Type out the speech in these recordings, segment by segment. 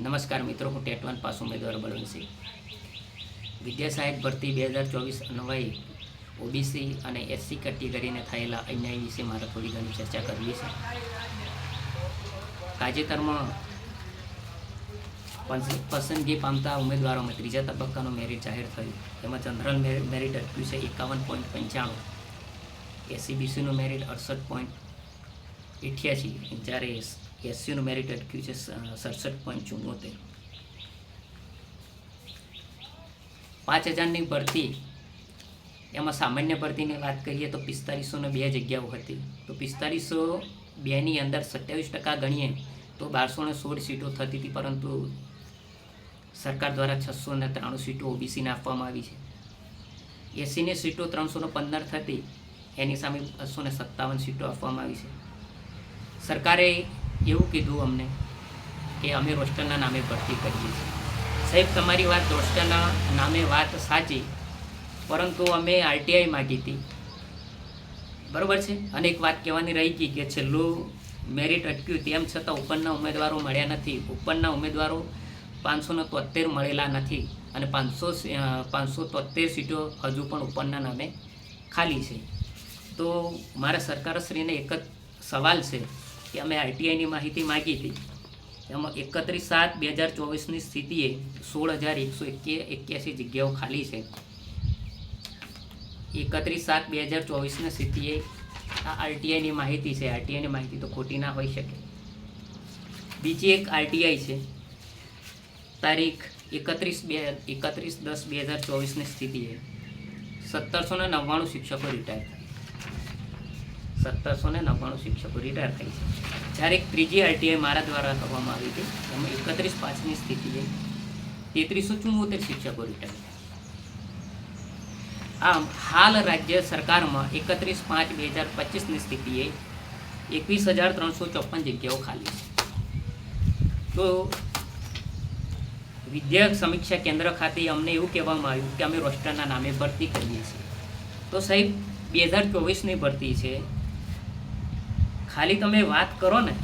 નમસ્કાર મિત્રો, હું ટેટવાન પાસ ઉમેદવાર બળવંતસિંહ. વિદ્યા સહાયક ભરતી બે હજાર ચોવીસ અન્વયે ઓબીસી અને એસસી કેટેગરીને થયેલા અન્યાય વિશે મારે થોડી ઘણી ચર્ચા કરવી છે. તાજેતરમાં પસ- પસંદગી પામતા ઉમેદવારોમાં ત્રીજા તબક્કાનું મેરિટ જાહેર થયું. તેમાં જનરલ મેરિટ અટક્યું છે એકાવન પોઈન્ટ પંચાણું. એસસીબીસીનું મેરિટ અડસઠ પોઈન્ટ અઠ્યાસી જ્યારે એસસીનું મેરિટ અટક્યું છે સડસઠ પોઈન્ટ ચુમ્મોતેર પાંચ હજારની ભરતી, એમાં સામાન્ય ભરતીની વાત કરીએ તો પિસ્તાલીસોને બે જગ્યાઓ હતી. તો પિસ્તાલીસો બેની અંદર સત્યાવીસ ટકા ગણીએ તો બારસો ને સોળ સીટો થતી હતી, પરંતુ સરકાર દ્વારા છસો ને ત્રાણું સીટો ઓબીસીને આપવામાં આવી છે. એસીની સીટો ત્રણસો પંદર થતી, એની સામે બસો સત્તાવન સીટો આપવામાં આવી છે. સરકારે એવું કીધું અમને કે અમે રોસ્ટરના નામે ભરતી કરીએ છીએ. સાહેબ, તમારી વાત રોસ્ટરના નામે વાત સાચી, પરંતુ અમે આરટીઆઈ માગી હતી. બરાબર છે? અને એક વાત કહેવાની રહી ગઈ કે છેલ્લું મેરિટ અટક્યું તેમ છતાં ઉપરના ઉમેદવારો મળ્યા નથી. ઉપરના ઉમેદવારો પાંચસોને તોતેર મળેલા નથી અને પાંચસો પાંચસો તોતેર સીટો હજુ પણ ઉપરના નામે ખાલી છે. તો મારા સરકારશ્રીને એક જ સવાલ છે. કે અમે આરટીઆઈની માહિતી માગી હતી. એમાં એકત્રીસ સાત બે હજાર ચોવીસની સ્થિતિએ સોળ હજાર એકસો એક્યાસી જગ્યાઓ ખાલી છે. એકત્રીસ સાત બે હજાર ચોવીસની સ્થિતિએ આ આરટીઆઈની માહિતી છે. આરટીઆઈની માહિતી તો ખોટી ના હોઈ શકે. બીજી એક આરટીઆઈ છે. તારીખ એકત્રીસ બે, એકત્રીસ દસ બે હજાર ચોવીસની સ્થિતિએ સત્તરસો ને નવ્વાણું શિક્ષકો રિટાયર થાય. સત્તરસો ને નવ્વાણું શિક્ષકો રિટાયર થઈ છે. જ્યારે એક ત્રીજી આરટીઆઈ મારા દ્વારા કરવામાં આવી હતી, એમાં એકત્રીસ પાંચની સ્થિતિએ તેત્રીસો ચુમ્મોતેર શિક્ષકો રિટર્ન આમ, હાલ રાજ્ય સરકારમાં એકત્રીસ પાંચ બે હજાર પચીસની સ્થિતિએ એકવીસ હજાર ત્રણસો ચોપન જગ્યાઓ ખાલી છે. તો વિદ્યા સમીક્ષા કેન્દ્ર ખાતે અમને એવું કહેવામાં આવ્યું કે અમે રોસ્ટરના નામે ભરતી કરીએ છીએ. તો સાહેબ, બે હજાર ચોવીસની ભરતી છે. ખાલી તમે વાત કરો ને,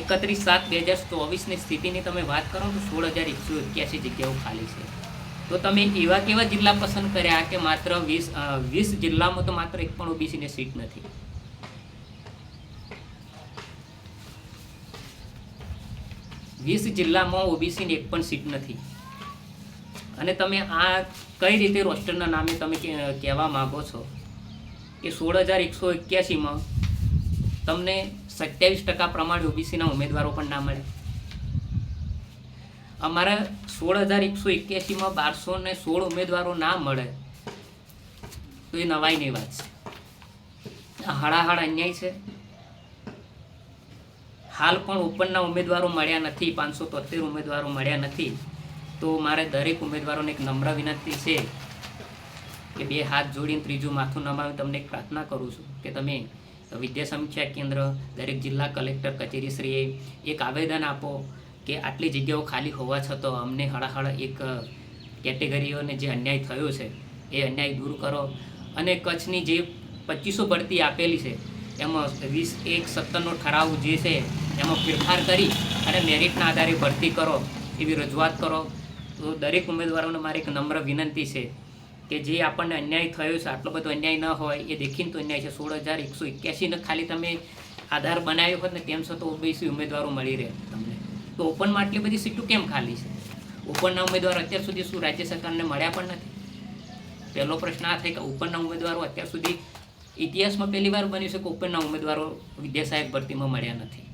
એકત્રીસ સાત બે હજાર ચોવીસની સ્થિતિની તમે વાત કરો તો સોળ હજાર એકસો એક્યાસી જગ્યાઓ ખાલી છે. તો તમે એવા કેવા જિલ્લા પસંદ કર્યા કે માત્ર વીસ વીસ જિલ્લામાં તો માત્ર એક પણ ઓબીસીની સીટ નથી? વીસ જિલ્લામાં ઓબીસીની એક પણ સીટ નથી. અને તમે આ કઈ રીતે રોસ્ટરના નામે તમે કહેવા માગો છો? કે સોળ હજાર એકસો એક્યાસીમાં તમને સત્યાવીસ ટકા પ્રમાણે ઓબીસીના ઉમેદવારો પણ ના મળે. અમારા સોળ હજાર એકસો એક્યાસીમાં બારસો ને સોળ ઉમેદવારો ના મળે, તો એ નવાઈની વાત છે. હળાહળ અન્યાય છે. હાલ પણ ઓપનના ઉમેદવારો મળ્યા નથી, પાંચસો તોતેર ઉમેદવારો મળ્યા નથી, તો મારે દરેક ઉમેદવારોને એક નમ્ર વિનંતી છે કે બે હાથ જોડીને ત્રીજું માથું નમાવી, તમને એક પ્રાર્થના કરું છું કે તમે વિદ્યા સમીક્ષા કેન્દ્ર, દરેક જિલ્લા કલેક્ટર, કચેરીશ્રીએ એક આવેદન આપો કે આટલી જગ્યાઓ ખાલી હોવા છતાં અમને હળાહળ એક કેટેગરીઓને જે અન્યાય થયો છે, એ અન્યાય દૂર કરો. અને કચ્છની જે પચીસો ભરતી આપેલી છે, એમાં વીસ એક સત્તરનો ઠરાવ જે છે, એમાં ફેરફાર કરી અને મેરિટના આધારે ભરતી કરો એવી રજૂઆત કરો. તો દરેક ઉમેદવારોને મારી એક નમ્ર વિનંતી છે કે જે આપણને અન્યાય થયો છે, આટલો બધો અન્યાય ન હોય, એ દેખીને તો અન્યાય છે. સોળ હજાર એકસો એક્યાસીને ખાલી તમે આધાર બનાવ્યો હોત ને, તેમ છતાં ઓબીસી ઉમેદવારો મળી રહે તમને. તો ઓપનમાં આટલી બધી સીટો કેમ ખાલી છે? ઓપનના ઉમેદવારો અત્યાર સુધી શું રાજ્ય સરકારને મળ્યા પણ નથી? પહેલો પ્રશ્ન આ થાય કે ઉપરના ઉમેદવારો અત્યાર સુધી ઇતિહાસમાં પહેલી વાર બન્યું છે કે ઓપનના ઉમેદવારો વિદ્યા સહાયક ભરતીમાં મળ્યા નથી?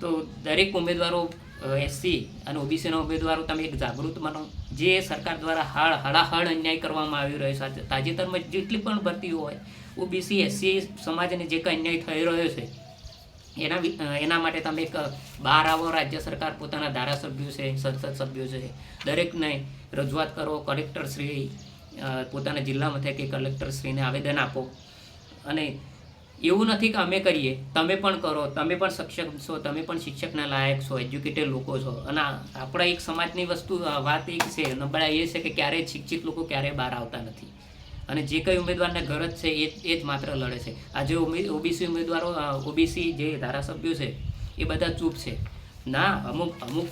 તો દરેક ઉમેદવારો એસસી અને ઓબીસીના ઉમેદવારો તમે એક જાગૃત બનો જે સરકાર દ્વારા હાળ, હળાહળ અન્યાય કરવામાં આવી રહ્યો છે. તાજેતરમાં જેટલી પણ ભરતીઓ હોય, ઓબીસી, એસસી સમાજને જે કંઈ અન્યાય થઈ રહ્યો છે, એના એના માટે તમે એક બહાર આવો, રાજ્ય સરકાર પોતાના ધારાસભ્યો છે, સંસદ સભ્યો છે, દરેકને રજૂઆત કરો, કલેક્ટરશ્રી પોતાના જિલ્લા મથકે કલેક્ટરશ્રીને આવેદન આપો. અને એવું નથી કે અમે કરીએ. તમે પણ કરો, તમે પણ શિક્ષક છો, તમે પણ શિક્ષકના લાયક છો, એજ્યુકેટેડ લોકો છો. અને આપણા એક સમાજની વસ્તુ વાત એક છે, નબળા એ છે કે ક્યારેય શિક્ષિત લોકો ક્યારેય બહાર આવતા નથી. અને જે કંઈ ઉમેદવારને ગરજ છે, એ એ જ માત્ર લડે છે. આજે ઓબીસી ઉમેદવારો ઓબીસી જે ધારાસભ્યો છે, એ બધા ચૂપ છે. ના, અમુક અમુક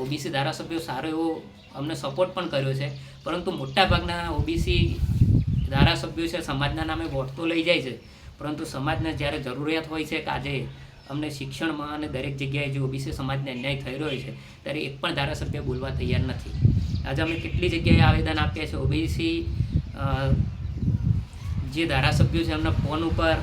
ઓબીસી ધારાસભ્યો સારો એવો અમને સપોર્ટ પણ કર્યો છે. પરંતુ મોટાભાગના ઓબીસી ધારાસભ્યો છે, સમાજના નામે વોટ તો લઈ જાય છે, પરંતુ સમાજને જ્યારે જરૂરિયાત હોય છે કે આજે અમને શિક્ષણમાં અને દરેક જગ્યાએ જે ઓબીસી સમાજને અન્યાય થઈ રહ્યો છે, ત્યારે એક પણ ધારાસભ્ય બોલવા તૈયાર નથી. આજે અમે કેટલી જગ્યાએ આવેદન આપ્યા છે ઓબીસી જે ધારાસભ્યો છે એમના ફોન ઉપર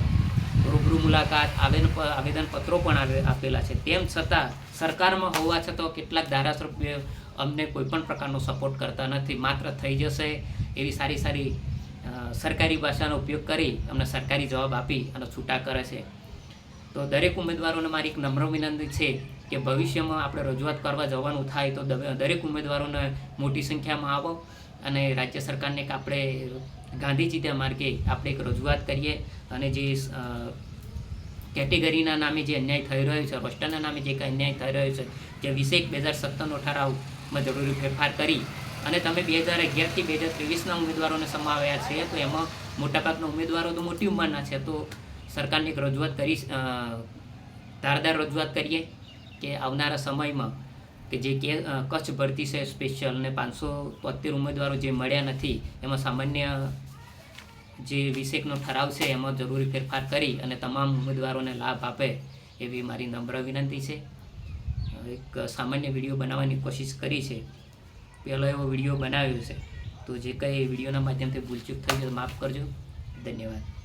રૂબરૂ મુલાકાત, આવેદન આવેદનપત્રો પણ આપેલા છે. તેમ છતાં સરકારમાં હોવા છતાં કેટલાક ધારાસભ્યો અમને કોઈ પણ પ્રકારનો સપોર્ટ કરતા નથી. માત્ર થઈ જશે એવી સારી સારી સરકારી ભાષાનો ઉપયોગ કરી અમને સરકારી જવાબ આપી અને છૂટા કરે છે. તો દરેક ઉમેદવારોને મારી એક નમ્ર વિનંતી છે કે ભવિષ્યમાં આપણે રજૂઆત કરવા જવાનું થાય તો દરેક ઉમેદવારોને મોટી સંખ્યામાં આવો અને રાજ્ય સરકારને એક આપણે ગાંધીજીના માર્ગે આપણે એક રજૂઆત કરીએ અને જે કેટેગરીના નામે જે અન્યાય થઈ રહ્યો છે રોસ્ટરના નામે જે અન્યાય થઈ રહ્યો છે, જે વિશે બે હજાર સત્તરનો ઠરાવમાં જરૂરી ફેરફાર કરી અને તમે બે હજાર અગિયારથી બે હજાર ત્રેવીસના ઉમેદવારોને સમાવ્યા છે, તો એમાં મોટાભાગના ઉમેદવારો તો મોટી ઉંમરના છે, તો સરકારને એક રજૂઆત કરી ધારદાર રજૂઆત કરીએ કે આવનારા સમયમાં કે જે કે કચ્છ ભરતી છે સ્પેશિયલ ને પાંચસો તોતેર ઉમેદવારો જે મળ્યા નથી, એમાં સામાન્ય જે વિષેકનો ઠરાવ છે, એમાં જરૂરી ફેરફાર કરી અને તમામ ઉમેદવારોને લાભ આપે એવી મારી નમ્ર વિનંતી છે. એક સામાન્ય વીડિયો બનાવવાની કોશિશ કરી છે. પહેલો એવો વીડિયો બનાવ્યો છે. તો જે કંઈ વિડીયોના માધ્યમથી ભૂલચૂક થઈ તો માફ કરજો. ધન્યવાદ.